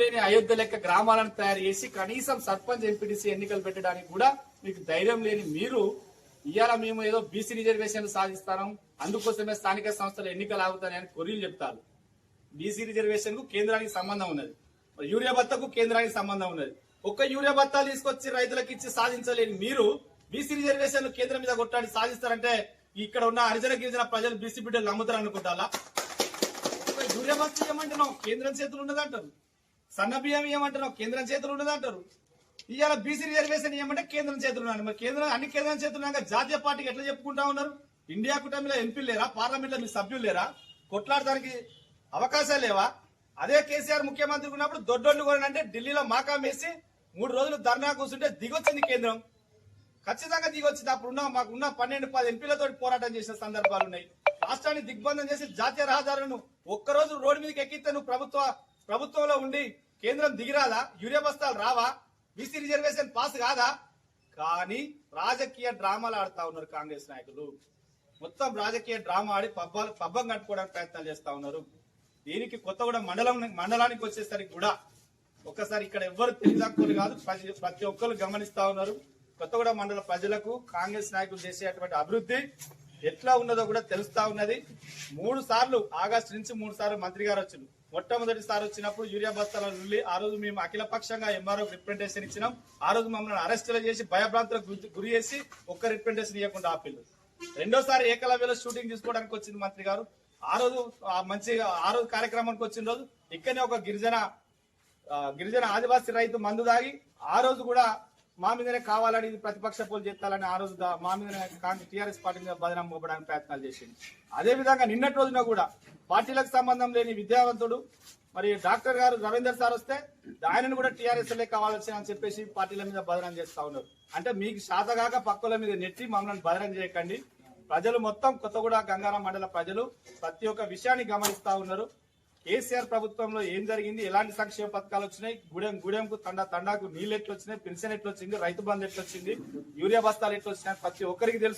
లేని అయోధ్య లెక్క గ్రామాలను తయారు చేసి కనీసం సర్పంచ్ ఎంపీటీసీ ఎన్నికలు పెట్టడానికి కూడా మీకు ధైర్యం లేని మీరు ఇవాళ మేము ఏదో బీసీ రిజర్వేషన్ సాధిస్తాం అందుకోసమే స్థానిక సంస్థలు ఎన్నికలు ఆగుతాయని కొరీలు చెప్తారు. బీసీ రిజర్వేషన్కు కేంద్రానికి సంబంధం ఉన్నది. యూరియా భత్తకు కేంద్రానికి సంబంధం ఉన్నది. ఒక్క యూరియా భత్తాలు తీసుకొచ్చి రైతులకు ఇచ్చి సాధించలేని మీరు బీసీ రిజర్వేషన్ కేంద్రం మీద కొట్టాడి సాధిస్తారంటే ఇక్కడ ఉన్న హరిజన గిరిజన ప్రజలు బీసీ బిడ్డలు నమ్ముతారు అనుకుంటారా యూరియా భత్త ఏమంటున్నావు? కేంద్రం చేతులు ఉన్నదంటారు సన్న బియ్యం ఏమంటారు కేంద్రం చేతులు ఉండదు అంటారు. ఇవాళ బీసీ రిజర్వేషన్ ఏమంటే కేంద్రం చేతులు ఉన్నది. మరి కేంద్రం అన్ని కేంద్రం చేతులు జాతీయ పార్టీకి ఎట్లా చెప్పుకుంటా ఉన్నారు? ఇండియా కూటమిలో ఎంపీలు లేరా? పార్లమెంట్లో మీ సభ్యులు లేరా? కొట్లాడడానికి అవకాశాలు లేవా? అదే కేసీఆర్ ముఖ్యమంత్రి ఉన్నప్పుడు దొడ్డోళ్ళు కూడా అంటే ఢిల్లీలో మాకాం వేసి మూడు రోజులు ధర్నా కూర్చుంటే దిగొచ్చింది కేంద్రం. ఖచ్చితంగా దిగొచ్చింది. అప్పుడు ఉన్న మాకు ఉన్న పన్నెండు పది ఎంపీలతో పోరాటం చేసిన సందర్భాలు ఉన్నాయి. రాష్ట్రాన్ని దిగ్బంధం చేసి జాతీయ రహదారులను ఒక్కరోజు రోడ్డు మీదకి ఎక్కితే నువ్వు ప్రభుత్వ ప్రభుత్వంలో ఉండి కేంద్రం దిగిరాదా? యూరియా బస్తాలు రావా? బీసీ రిజర్వేషన్ పాస్ కాదా? కానీ రాజకీయ డ్రామాలు ఆడుతా ఉన్నారు కాంగ్రెస్ నాయకులు. మొత్తం రాజకీయ డ్రామా ఆడి పబ్బాలు పబ్బం కట్టుకోవడానికి ప్రయత్నాలు చేస్తా ఉన్నారు. దీనికి కొత్తగూడెం మండలం మండలానికి వచ్చేసరికి కూడా ఒక్కసారి ఇక్కడ ఎవ్వరు తెలియదాక్కులు కాదు. ప్రతి ప్రతి ఒక్కరు గమనిస్తా ఉన్నారు. కొత్తగూడ మండల ప్రజలకు కాంగ్రెస్ నాయకులు చేసేటువంటి అభివృద్ధి ఎట్లా ఉన్నదో కూడా తెలుస్తా ఉన్నది. మూడు సార్లు ఆగస్టు నుంచి మూడు సార్లు మంత్రి గారు వచ్చింది మొట్టమొదటిసారి వచ్చినప్పుడు యూరియా బస్తాల నుండి ఆ రోజు మేము అఖిల పక్షంగా ఎంఆర్ఓ రిప్రజెంటేషన్ ఇచ్చినాం. ఆ రోజు మమ్మల్ని అరెస్టులు చేసి భయభ్రాంతులకు గురి- గురి చేసి ఒక్క రిప్రజెంటేషన్ ఇవ్వకుండా ఆపిల్లు రెండోసారి ఏకలవ్యలో షూటింగ్ తీసుకోవడానికి వచ్చింది మంత్రి గారు. ఆ రోజు మంచి ఆ రోజు కార్యక్రమానికి వచ్చిన రోజు ఇక్కడనే ఒక గిరిజన గిరిజన ఆదివాసీ రైతు మందు దాగి ఆ రోజు కూడా మా మీదనే కావాలని ఇది ప్రతిపక్ష పోలు చేస్తాలని ఆ రోజు మా మీదనే టీఆర్ఎస్ పార్టీ మీద బదనం మోపడానికి ప్రయత్నాలు చేసింది అదే విధంగా నిన్నటి రోజున కూడా పార్టీలకు సంబంధం లేని విద్యావంతుడు. మరి డాక్టర్ గారు రవీందర్ సార్ వస్తే ఆయనను కూడా టీఆర్ఎస్ లే కావాల్సి అని చెప్పేసి పార్టీల మీద బదనం చేస్తా ఉన్నారు. అంటే మీకు శాతగాక పక్కల మీద నెట్టి మమ్మల్ని బదనం చేయకండి. ప్రజలు మొత్తం కొత్తగూడ గంగారాం మండల ప్రజలు ప్రతి ఒక్క విషయాన్ని గమనిస్తా ఉన్నారు. కేసీఆర్ ప్రభుత్వంలో ఏం జరిగింది? ఎలాంటి సంక్షేమ పథకాలు వచ్చినాయి? గూడెం గూడెంకు తండా తండాకు నీళ్ళు ఎట్లా వచ్చినాయి పెన్షన్ ఎట్లా వచ్చింది రైతు బంధు ఎట్లా వచ్చింది యూరియా బస్తాలు ఎట్లా వచ్చినాయి ప్రతి ఒక్కరికి తెలుసు.